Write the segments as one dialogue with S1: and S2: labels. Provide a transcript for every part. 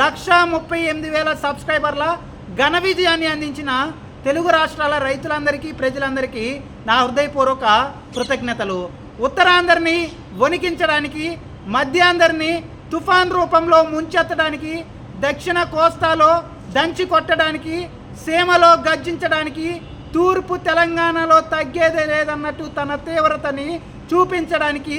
S1: లక్ష ముప్పై ఎనిమిది వేల సబ్స్క్రైబర్ల ఘన విజయాన్ని అందించిన తెలుగు రాష్ట్రాల రైతులందరికీ ప్రజలందరికీ నా హృదయపూర్వక కృతజ్ఞతలు ఉత్తరాంధ్రని వణికించడానికి మధ్యాంధ్రని తుఫాన్ రూపంలో ముంచెత్తడానికి దక్షిణ కోస్తాలో దంచి కొట్టడానికి సీమలో గర్జించడానికి తూర్పు తెలంగాణలో తగ్గేది లేదన్నట్టు తన తీవ్రతని చూపించడానికి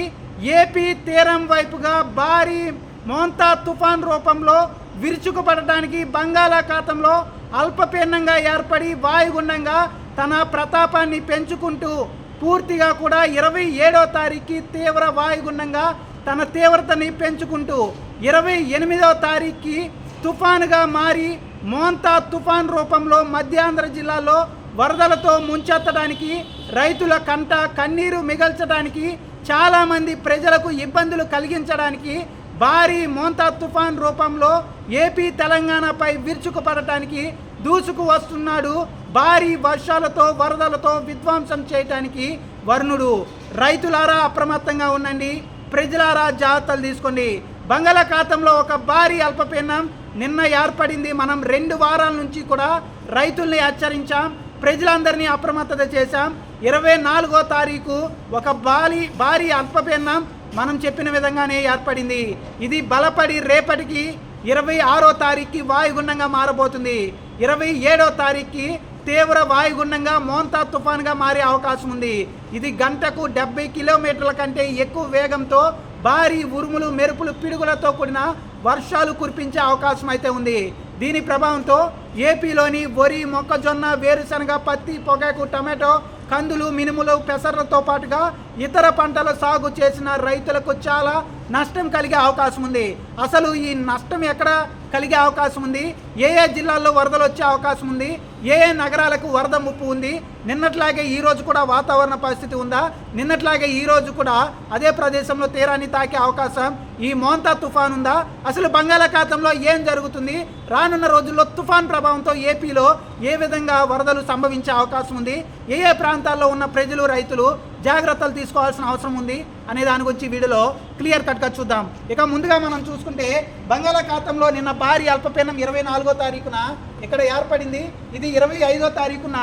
S1: ఏపీ తీరం వైపుగా భారీ మోంతా తుఫాన్ రూపంలో విరుచుకుపడటానికి బంగాళాఖాతంలో అల్పపీడనంగా ఏర్పడి వాయుగుండంగా తన ప్రతాపాన్ని పెంచుకుంటూ పూర్తిగా కూడా ఇరవై ఏడవ తారీఖుకి తీవ్ర వాయుగుండంగా తన తీవ్రతని పెంచుకుంటూ ఇరవై ఎనిమిదవ తారీఖుకి తుఫానుగా మారి మోంతా తుఫాన్ రూపంలో మధ్యాంధ్ర జిల్లాలో వరదలతో ముంచెత్తడానికి రైతుల కంట కన్నీరు మిగల్చడానికి చాలామంది ప్రజలకు ఇబ్బందులు కలిగించడానికి భారీ మోంతా తుఫాన్ రూపంలో ఏపీ తెలంగాణపై విరుచుకుపడటానికి దూసుకు వస్తున్నాడు భారీ వర్షాలతో వరదలతో విధ్వంసం చేయటానికి వరుణుడు రైతులారా అప్రమత్తంగా ఉండండి ప్రజలారా జాగ్రత్తలు తీసుకోండి బంగాళాఖాతంలో ఒక భారీ అల్పపీడనం నిన్న ఏర్పడింది మనం రెండు వారాల నుంచి కూడా రైతుల్ని హెచ్చరించాం ప్రజలందరినీ అప్రమత్తత చేశాం ఇరవై నాలుగో తారీఖు ఒక భారీ భారీ అల్పపీడనం మనం చెప్పిన విధంగానే ఏర్పడింది ఇది బలపడి రేపటికి ఇరవై ఆరో తారీఖుకి వాయుగుండంగా మారబోతుంది ఇరవై ఏడో తారీఖుకి తీవ్ర వాయుగుండంగా మోంతా తుఫాన్గా మారే అవకాశం ఉంది ఇది గంటకు డెబ్బై కిలోమీటర్ల కంటే ఎక్కువ వేగంతో భారీ ఉరుములు మెరుపులు పిడుగులతో కూడిన వర్షాలు కురిపించే అవకాశం అయితే ఉంది దీని ప్రభావంతో ఏపీలోని వరి మొక్కజొన్న వేరుశనగ పత్తి పొగాకు టమాటో కందులు మినుములు పెసర్లతో పాటుగా ఇతర పంటల సాగు చేసిన రైతులకు చాలా నష్టం కలిగే అవకాశం ఉంది అసలు ఈ నష్టం ఎక్కడ కలిగే అవకాశం ఉంది ఏ ఏ జిల్లాల్లో వరదలు వచ్చే అవకాశం ఉంది ఏ ఏ నగరాలకు వరద ముప్పు ఉంది నిన్నట్లాగే ఈరోజు కూడా వాతావరణ పరిస్థితి ఉందా నిన్నట్లాగే ఈరోజు కూడా అదే ప్రదేశంలో తీరాన్ని తాకే అవకాశం ఈ మోంతా తుఫాన్ ఉందా అసలు బంగాళాఖాతంలో ఏం జరుగుతుంది రానున్న రోజుల్లో తుఫాన్ ప్రభావంతో ఏపీలో ఏ విధంగా వరదలు సంభవించే అవకాశం ఉంది ఏ ఏ ప్రాంతాల్లో ఉన్న ప్రజలు రైతులు జాగ్రత్తలు తీసుకోవాల్సిన అవసరం ఉంది అనే దాని గురించి వీడియోలో క్లియర్ కట్గా చూద్దాం ఇక ముందుగా మనం చూసుకుంటే బంగాళాఖాతంలో నిన్న భారీ అల్పపీడనం ఇరవై నాలుగో తారీఖున ఇక్కడ ఏర్పడింది ఇది ఇరవై ఐదో తారీఖున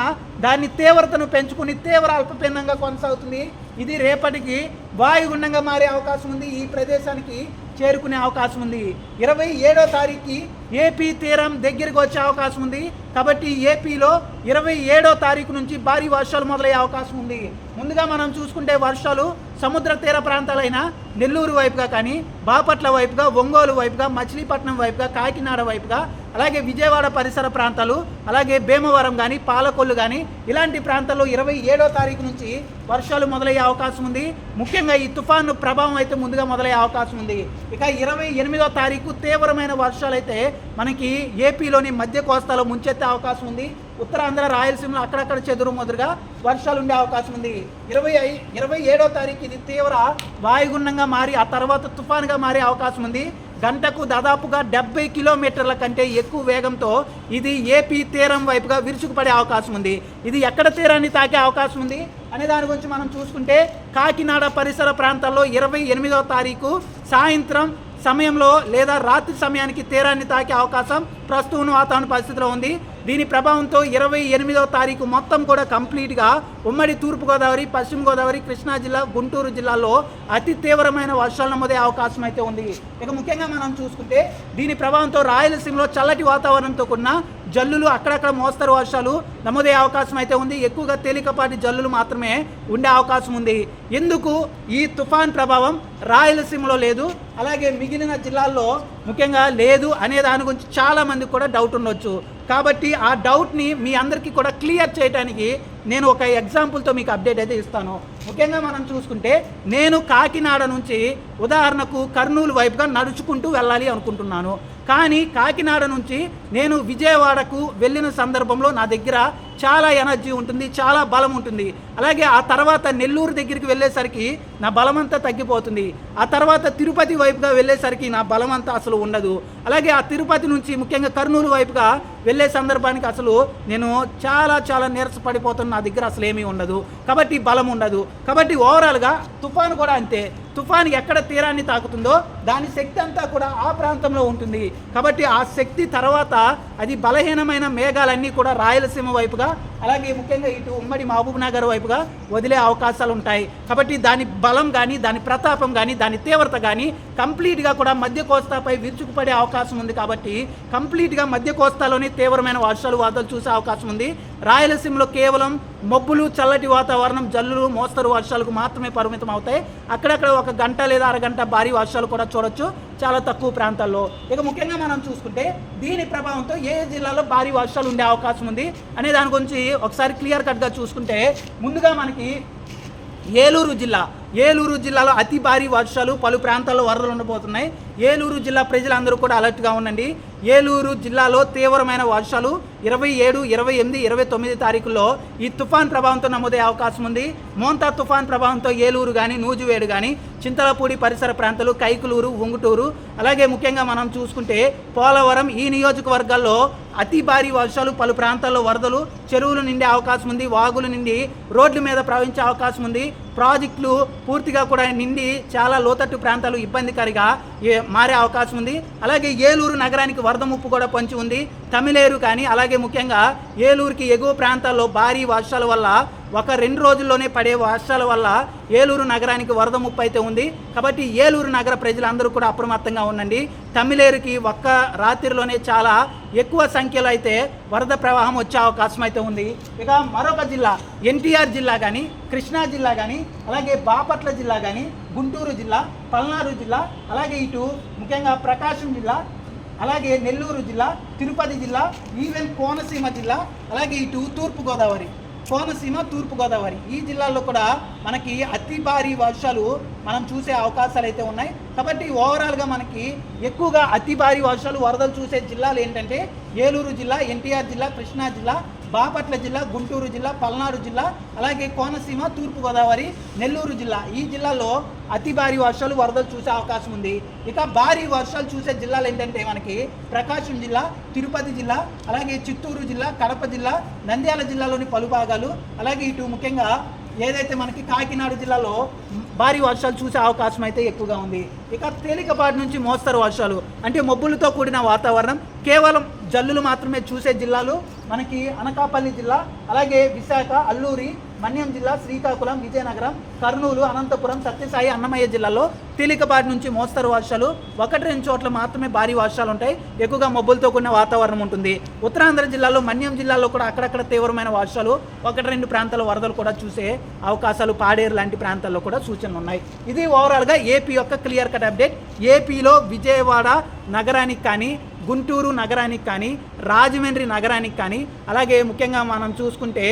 S1: దాన్ని తీవ్ర తీవ్రతను పెంచుకుని తీవ్ర అల్పపీనంగా కొనసాగుతుంది ఇది రేపటికి వాయుగుండంగా మారే అవకాశం ఉంది ఈ ప్రదేశానికి చేరుకునే అవకాశం ఉంది ఇరవై ఏడో తారీఖుకి ఏపీ తీరం దగ్గరికి వచ్చే అవకాశం ఉంది కాబట్టి ఏపీలో ఇరవై ఏడో తారీఖు నుంచి భారీ వర్షాలు మొదలయ్యే అవకాశం ఉంది ముందుగా మనం చూసుకుంటే వర్షాలు సముద్ర తీర ప్రాంతాలైన నెల్లూరు వైపుగా కానీ బాపట్ల వైపుగా ఒంగోలు వైపుగా మచిలీపట్నం వైపుగా కాకినాడ వైపుగా అలాగే విజయవాడ పరిసర ప్రాంతాలు అలాగే భీమవరం కానీ పాలకొల్లు కానీ ఇలాంటి ప్రాంతాల్లో ఇరవై ఏడో తారీఖు నుంచి వర్షాలు మొదలయ్యే అవకాశం ఉంది ముఖ్యంగా ఈ తుఫాను ప్రభావం అయితే ముందుగా మొదలయ్యే అవకాశం ఉంది ఇక ఇరవై ఎనిమిదో తారీఖు తీవ్రమైన వర్షాలు అయితే మనకి ఏపీలోని మధ్య కోస్తాలో ముంచెత్తే అవకాశం ఉంది ఉత్తరాంధ్ర రాయలసీమలో అక్కడక్కడ చెదురు మొదలుగా వర్షాలు ఉండే అవకాశం ఉంది ఇరవై ఐ ఇరవై ఏడో తారీఖు ఇది తీవ్ర వాయుగుండంగా మారి ఆ తర్వాత తుఫాన్గా మారే అవకాశం ఉంది గంటకు దాదాపుగా డెబ్బై కిలోమీటర్ల కంటే ఎక్కువ వేగంతో ఇది ఏపీ తీరం వైపుగా విరుచుకుపడే అవకాశం ఉంది ఇది ఎక్కడ తీరాన్ని తాకే అవకాశం ఉంది అనే దాని గురించి మనం చూసుకుంటే కాకినాడ పరిసర ప్రాంతాల్లో ఇరవై ఎనిమిదవ తారీఖు సాయంత్రం సమయంలో లేదా రాత్రి సమయానికి తీరాన్ని తాకే అవకాశం ప్రస్తుతం వాతావరణ పరిస్థితిలో ఉంది దీని ప్రభావంతో ఇరవై ఎనిమిదవ తారీఖు మొత్తం కూడా కంప్లీట్గా ఉమ్మడి తూర్పుగోదావరి పశ్చిమ గోదావరి కృష్ణా జిల్లా గుంటూరు జిల్లాలో అతి తీవ్రమైన వర్షాలు నమోదే అవకాశం అయితే ఉంది ఇక ముఖ్యంగా మనం చూసుకుంటే దీని ప్రభావంతో రాయలసీమలో చల్లటి వాతావరణంతో కూడిన జల్లులు అక్కడక్కడ మోస్తరు వర్షాలు నమోదే అవకాశం అయితే ఉంది ఎక్కువగా తేలికపాటి జల్లులు మాత్రమే ఉండే అవకాశం ఉంది ఎందుకు ఈ తుఫాన్ ప్రభావం రాయలసీమలో లేదు అలాగే మిగిలిన జిల్లాల్లో ముఖ్యంగా లేదు అనే దాని గురించి చాలామంది కూడా డౌట్ ఉండొచ్చు కాబట్టి ఆ డౌట్ని మీ అందరికీ కూడా క్లియర్ చేయడానికి నేను ఒక ఎగ్జాంపుల్తో మీకు అప్డేట్ అయితే ఇస్తాను ముఖ్యంగా మనం చూసుకుంటే నేను కాకినాడ నుంచి ఉదాహరణకు కర్నూలు వైపుగా నడుచుకుంటూ వెళ్ళాలి అనుకుంటున్నాను కానీ కాకినాడ నుంచి నేను విజయవాడకు వెళ్ళిన సందర్భంలో నా దగ్గర చాలా ఎనర్జీ ఉంటుంది చాలా బలం ఉంటుంది అలాగే ఆ తర్వాత నెల్లూరు దగ్గరికి వెళ్ళేసరికి నా బలం అంతా తగ్గిపోతుంది ఆ తర్వాత తిరుపతి వైపుగా వెళ్ళేసరికి నా బలం అంతా అసలు ఉండదు అలాగే ఆ తిరుపతి నుంచి ముఖ్యంగా కర్నూలు వైపుగా వెళ్ళే సందర్భానికి అసలు నేను చాలా చాలా నీరస పడిపోతున్న నా దగ్గర అసలు ఏమీ ఉండదు కాబట్టి బలం ఉండదు కాబట్టి ఓవరాల్గా తుఫాను కూడా అంతే తుఫాన్ ఎక్కడ తీరాన్ని తాకుతుందో దాని శక్తి అంతా కూడా ఆ ప్రాంతంలో ఉంటుంది కాబట్టి ఆ శక్తి తర్వాత అది బలహీనమైన మేఘాలన్నీ కూడా రాయలసీమ వైపుగా అలాగే ముఖ్యంగా ఇటు ఉమ్మడి మహబూబ్ నగర్ వైపుగా వదిలే అవకాశాలు ఉంటాయి కాబట్టి దాని బలం కానీ దాని ప్రతాపం కానీ దాని తీవ్రత కానీ కంప్లీట్గా కూడా మధ్య కోస్తాపై విరుచుకుపడే అవకాశం ఉంది కాబట్టి కంప్లీట్గా మధ్య కోస్తాలోనే తీవ్రమైన వర్షాలు వాతలు చూసే అవకాశం ఉంది రాయలసీమలో కేవలం మబ్బులు చల్లటి వాతావరణం జల్లులు మోస్తరు వర్షాలకు మాత్రమే పరిమితం అవుతాయి అక్కడక్కడ ఒక గంట లేదా అరగంట భారీ వర్షాలు కూడా చూడొచ్చు చాలా తక్కువ ప్రాంతాల్లో ఇక ముఖ్యంగా మనం చూసుకుంటే దీని ప్రభావంతో ఏ జిల్లాలో భారీ వర్షాలు ఉండే అవకాశం ఉంది అనే దాని గురించి ఒకసారి క్లియర్ కట్గా చూసుకుంటే ముందుగా మనకి ఏలూరు జిల్లా ఏలూరు జిల్లాలో అతి భారీ వర్షాలు పలు ప్రాంతాల్లో వరదలు ఉండబోతున్నాయి ఏలూరు జిల్లా ప్రజలందరూ కూడా అలర్ట్గా ఉండండి ఏలూరు జిల్లాలో తీవ్రమైన వర్షాలు ఇరవై ఏడు ఇరవై ఎనిమిది ఇరవై తొమ్మిది తారీఖుల్లో ఈ తుఫాన్ ప్రభావంతో నమోదే అవకాశం ఉంది మోంతా తుఫాన్ ప్రభావంతో ఏలూరు కానీ నూజువేడు కానీ చింతలపూడి పరిసర ప్రాంతాలు కైకులూరు ఉంగుటూరు అలాగే ముఖ్యంగా మనం చూసుకుంటే పోలవరం ఈ నియోజకవర్గాల్లో అతి భారీ వర్షాలు పలు ప్రాంతాల్లో వరదలు చెరువులు నిండే అవకాశం ఉంది వాగులు నిండి రోడ్ల మీద ప్రవహించే అవకాశం ఉంది ప్రాజెక్టులు పూర్తిగా కూడా నిండి చాలా లోతట్టు ప్రాంతాలు ఇబ్బందికరంగా మారే అవకాశం ఉంది అలాగే ఏలూరు నగరానికి వరద ముప్పు కూడా పొంచి ఉంది తమిళేరు కానీ అలాగే ముఖ్యంగా ఏలూరుకి ఎగువ ప్రాంతాల్లో భారీ వర్షాల వల్ల ఒక రెండు రోజుల్లోనే పడే వర్షాల వల్ల ఏలూరు నగరానికి వరద ముప్పు అయితే ఉంది కాబట్టి ఏలూరు నగర ప్రజలందరూ కూడా అప్రమత్తంగా ఉండండి తమిళేరుకి ఒక్క రాత్రిలోనే చాలా ఎక్కువ సంఖ్యలో అయితే వరద ప్రవాహం వచ్చే అవకాశం అయితే ఉంది ఇక మరొక జిల్లా ఎన్టీఆర్ జిల్లా కానీ కృష్ణా జిల్లా కానీ అలాగే బాపట్ల జిల్లా కానీ గుంటూరు జిల్లా పల్నాడు జిల్లా అలాగే ఇటు ముఖ్యంగా ప్రకాశం జిల్లా అలాగే నెల్లూరు జిల్లా తిరుపతి జిల్లా ఈవెన్ కోనసీమ జిల్లా అలాగే ఇటు తూర్పుగోదావరి కోనసీమ తూర్పుగోదావరి ఈ జిల్లాల్లో కూడా మనకి అతి భారీ వర్షాలు మనం చూసే అవకాశాలు అయితే ఉన్నాయి కాబట్టి ఓవరాల్గా మనకి ఎక్కువగా అతి భారీ వర్షాలు వరదలు చూసే జిల్లాలు ఏంటంటే ఏలూరు జిల్లా ఎన్టీఆర్ జిల్లా కృష్ణా జిల్లా బాపట్ల జిల్లా గుంటూరు జిల్లా పల్నాడు జిల్లా అలాగే కోనసీమ తూర్పుగోదావరి నెల్లూరు జిల్లా ఈ జిల్లాలో అతి భారీ వర్షాలు వరదలు చూసే అవకాశం ఉంది ఇక భారీ వర్షాలు చూసే జిల్లాలు ఏంటంటే మనకి ప్రకాశం జిల్లా తిరుపతి జిల్లా అలాగే చిత్తూరు జిల్లా కడప జిల్లా నంద్యాల జిల్లాలోని పలు భాగాలు అలాగే ఇటు ముఖ్యంగా ఏదైతే మనకి కాకినాడ జిల్లాలో భారీ వర్షాలు చూసే అవకాశం అయితే ఎక్కువగా ఉంది ఇక తేలికపాటి నుంచి మోస్తరు వర్షాలు అంటే మబ్బులతో కూడిన వాతావరణం కేవలం జల్లులు మాత్రమే చూసే జిల్లాలు మనకి అనకాపల్లి జిల్లా అలాగే విశాఖ అల్లూరి మన్యం జిల్లా శ్రీకాకుళం విజయనగరం కర్నూలు అనంతపురం సత్యసాయి అన్నమయ్య జిల్లాలో తేలికపాటి నుంచి మోస్తరు వర్షాలు ఒకటి రెండు చోట్ల మాత్రమే భారీ వర్షాలు ఉంటాయి ఎక్కువగా మబ్బులతో కూడిన వాతావరణం ఉంటుంది ఉత్తరాంధ్ర జిల్లాలో మన్యం జిల్లాలో కూడా అక్కడక్కడ తీవ్రమైన వర్షాలు ఒకటి రెండు ప్రాంతాల వరదలు కూడా చూసే అవకాశాలు పాడేరు లాంటి ప్రాంతాల్లో కూడా సూచనలు ఉన్నాయి ఇది ఓవరాల్గా ఏపీ యొక్క క్లియర్ కట్ అప్డేట్ ఏపీలో విజయవాడ నగరానికి కానీ గుంటూరు నగరానికి కానీ రాజమండ్రి నగరానికి కానీ అలాగే ముఖ్యంగా మనం చూసుకుంటే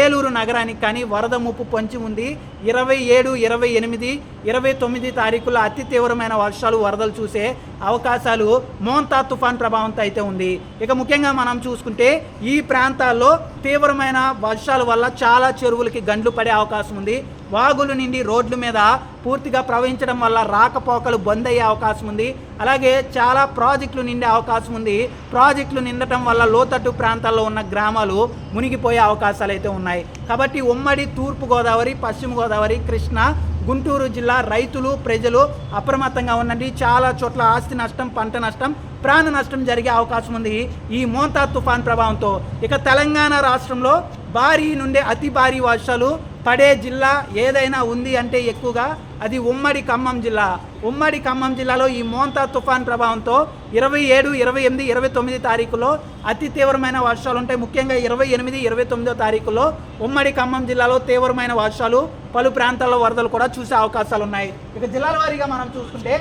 S1: ఏలూరు నగరానికి కానీ వరద ముప్పు పొంచి ఉంది ఇరవై ఏడు ఇరవై ఎనిమిది ఇరవై తొమ్మిది తారీఖుల్లో అతి తీవ్రమైన వర్షాలు వరదలు చూసే అవకాశాలు మోంతా తుఫాన్ ప్రభావంతో అయితే ఉంది ఇక ముఖ్యంగా మనం చూసుకుంటే ఈ ప్రాంతాల్లో తీవ్రమైన వర్షాల వల్ల చాలా చెరువులకి గండ్లు పడే అవకాశం ఉంది వాగులు నిండి రోడ్ల మీద పూర్తిగా ప్రవహించడం వల్ల రాకపోకలు బంద్ అయ్యే అవకాశం ఉంది అలాగే చాలా ప్రాజెక్టులు నిండే అవకాశం ఉంది ప్రాజెక్టులు నిండటం వల్ల లోతట్టు ప్రాంతాల్లో ఉన్న గ్రామాలు మునిగిపోయే అవకాశాలు అయితే ఉన్నాయి కాబట్టి ఉమ్మడి తూర్పుగోదావరి పశ్చిమ గోదావరి కృష్ణా గుంటూరు జిల్లా రైతులు ప్రజలు అప్రమత్తంగా ఉండండి చాలా చోట్ల ఆస్తి నష్టం పంట నష్టం ప్రాణ నష్టం జరిగే అవకాశం ఉంది ఈ మోంతా తుఫాన్ ప్రభావంతో ఇక తెలంగాణ రాష్ట్రంలో భారీ నుండి అతి భారీ వర్షాలు పడే జిల్లా ఏదైనా ఉంది అంటే ఎక్కువగా అది ఉమ్మడి ఖమ్మం జిల్లా ఉమ్మడి ఖమ్మం జిల్లాలో ఈ మోంతా తుఫాన్ ప్రభావంతో ఇరవై ఏడు ఇరవై ఎనిమిది ఇరవై తొమ్మిది తారీఖులో అతి తీవ్రమైన వర్షాలు ఉంటాయి ముఖ్యంగా ఇరవై ఎనిమిది ఇరవై తొమ్మిదో తారీఖులో ఉమ్మడి ఖమ్మం జిల్లాలో తీవ్రమైన వర్షాలు పలు ప్రాంతాల్లో వరదలు కూడా చూసే అవకాశాలు ఉన్నాయి ఇక జిల్లాల వారీగా మనం చూసుకుంటే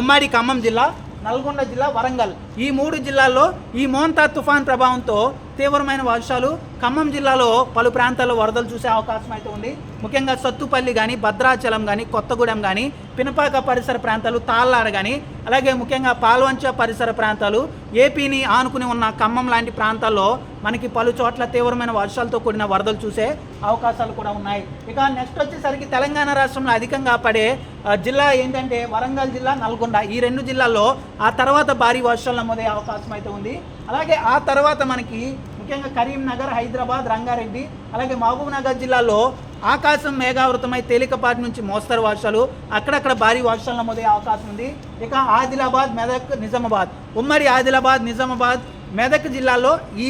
S1: ఉమ్మడి ఖమ్మం జిల్లా నల్గొండ జిల్లా వరంగల్ ఈ మూడు జిల్లాల్లో ఈ మోంతా తుఫాన్ ప్రభావంతో తీవ్రమైన వర్షాలు ఖమ్మం జిల్లాలో పలు ప్రాంతాల్లో వరదలు చూసే అవకాశం అయితే ఉంది ముఖ్యంగా సత్తుపల్లి కానీ భద్రాచలం కానీ కొత్తగూడెం కానీ పినపాక పరిసర ప్రాంతాలు తాళ్ళార కానీ అలాగే ముఖ్యంగా పాల్వంచ పరిసర ప్రాంతాలు ఏపీని ఆనుకుని ఉన్న ఖమ్మం లాంటి ప్రాంతాల్లో మనకి పలు చోట్ల తీవ్రమైన వర్షాలతో కూడిన వరదలు చూసే అవకాశాలు కూడా ఉన్నాయి ఇక నెక్స్ట్ వచ్చేసరికి తెలంగాణ రాష్ట్రంలో అధికంగా పడే జిల్లా ఏంటంటే వరంగల్ జిల్లా నల్గొండ ఈ రెండు జిల్లాల్లో ఆ తర్వాత భారీ వర్షాలు నమోదయ్యే అవకాశం అయితే ఉంది అలాగే ఆ తర్వాత మనకి ముఖ్యంగా కరీంనగర్ హైదరాబాద్ రంగారెడ్డి అలాగే మహబూబ్నగర్ జిల్లాలో ఆకాశం మేఘావృతమై తేలికపాటి నుంచి మోస్తరు వర్షాలు అక్కడక్కడ భారీ వర్షాలు నమోదయ్యే అవకాశం ఉంది ఇక ఆదిలాబాద్ మెదక్ నిజామాబాద్ ఉమ్మడి ఆదిలాబాద్ నిజామాబాద్ మెదక్ జిల్లాలో ఈ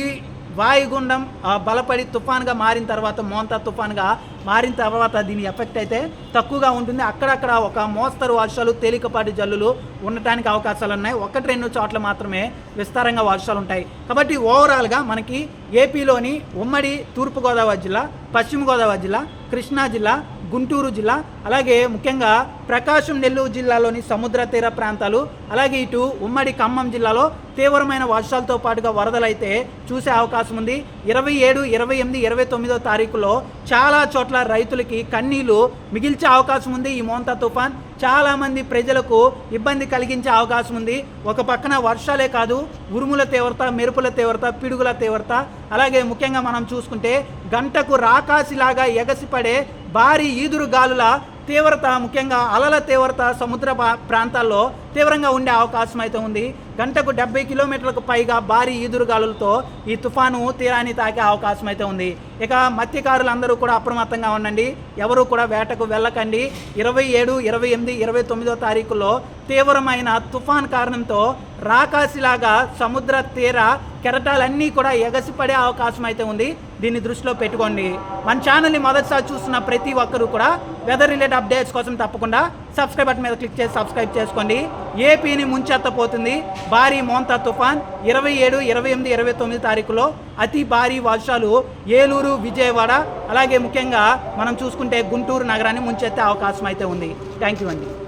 S1: వాయుగుండం బలపడి తుఫాన్గా మారిన తర్వాత మోంతా తుఫాన్గా మారిన తర్వాత దీని ఎఫెక్ట్ అయితే తక్కువగా ఉంటుంది అక్కడక్కడ ఒక మోస్తరు వర్షాలు తేలికపాటి జల్లులు ఉండటానికి అవకాశాలు ఉన్నాయి ఒకటి రెండు చోట్ల మాత్రమే విస్తారంగా వర్షాలు ఉంటాయి కాబట్టి ఓవరాల్గా మనకి ఏపీలోని ఉమ్మడి తూర్పుగోదావరి జిల్లా పశ్చిమ గోదావరి జిల్లా కృష్ణా జిల్లా గుంటూరు జిల్లా అలాగే ముఖ్యంగా ప్రకాశం నెల్లూరు జిల్లాలోని సముద్ర తీర ప్రాంతాలు అలాగే ఇటు ఉమ్మడి ఖమ్మం జిల్లాలో తీవ్రమైన వర్షాలతో పాటుగా వరదలైతే చూసే అవకాశం ఉంది ఇరవై ఏడు ఇరవై ఎనిమిది ఇరవై తొమ్మిదో తారీఖులో చాలా చోట్ల రైతులకి కన్నీళ్లు మిగిల్చే అవకాశం ఉంది ఈ మోంతా తుఫాన్ చాలామంది ప్రజలకు ఇబ్బంది కలిగించే అవకాశం ఉంది ఒక పక్కన వర్షాలే కాదు ఉరుముల తీవ్రత మెరుపుల తీవ్రత పిడుగుల తీవ్రత అలాగే ముఖ్యంగా మనం చూసుకుంటే గంటకు రాకాసిలాగా ఎగసిపడే భారీ ఈదురు గాలుల తీవ్రత ముఖ్యంగా అలల తీవ్రత సముద్ర ప్రాంతాల్లో తీవ్రంగా ఉండే అవకాశం అయితే ఉంది గంటకు డెబ్బై కిలోమీటర్లకు పైగా భారీ ఈదురుగాలులతో ఈ తుఫాను తీరాన్ని తాకే అవకాశం అయితే ఉంది ఇక మత్స్యకారులందరూ కూడా అప్రమత్తంగా ఉండండి ఎవరూ కూడా వేటకు వెళ్ళకండి ఇరవై ఏడు ఇరవై ఎనిమిది ఇరవై తొమ్మిదో తారీఖులో తీవ్రమైన తుఫాన్ కారణంతో రాకాసిలాగా సముద్ర తీర కెరటాలన్నీ కూడా ఎగసిపడే అవకాశం అయితే ఉంది దీన్ని దృష్టిలో పెట్టుకోండి మన ఛానల్ని మొదటిసారి చూస్తున్న ప్రతి ఒక్కరూ కూడా వెదర్ రిలేటెడ్ అప్డేట్స్ కోసం తప్పకుండా సబ్స్క్రైబ్ బటన్ మీద క్లిక్ చేసి సబ్స్క్రైబ్ చేసుకోండి ఏపీని ముంచెత్తపోతుంది భారీ మోంతా తుఫాన్ ఇరవై ఏడు ఇరవై ఎనిమిది ఇరవై తొమ్మిది తారీఖులో అతి భారీ వర్షాలు ఏలూరు విజయవాడ అలాగే ముఖ్యంగా మనం చూసుకుంటే గుంటూరు నగరాన్ని ముంచెత్తే అవకాశం అయితే ఉంది థ్యాంక్ యూ అండి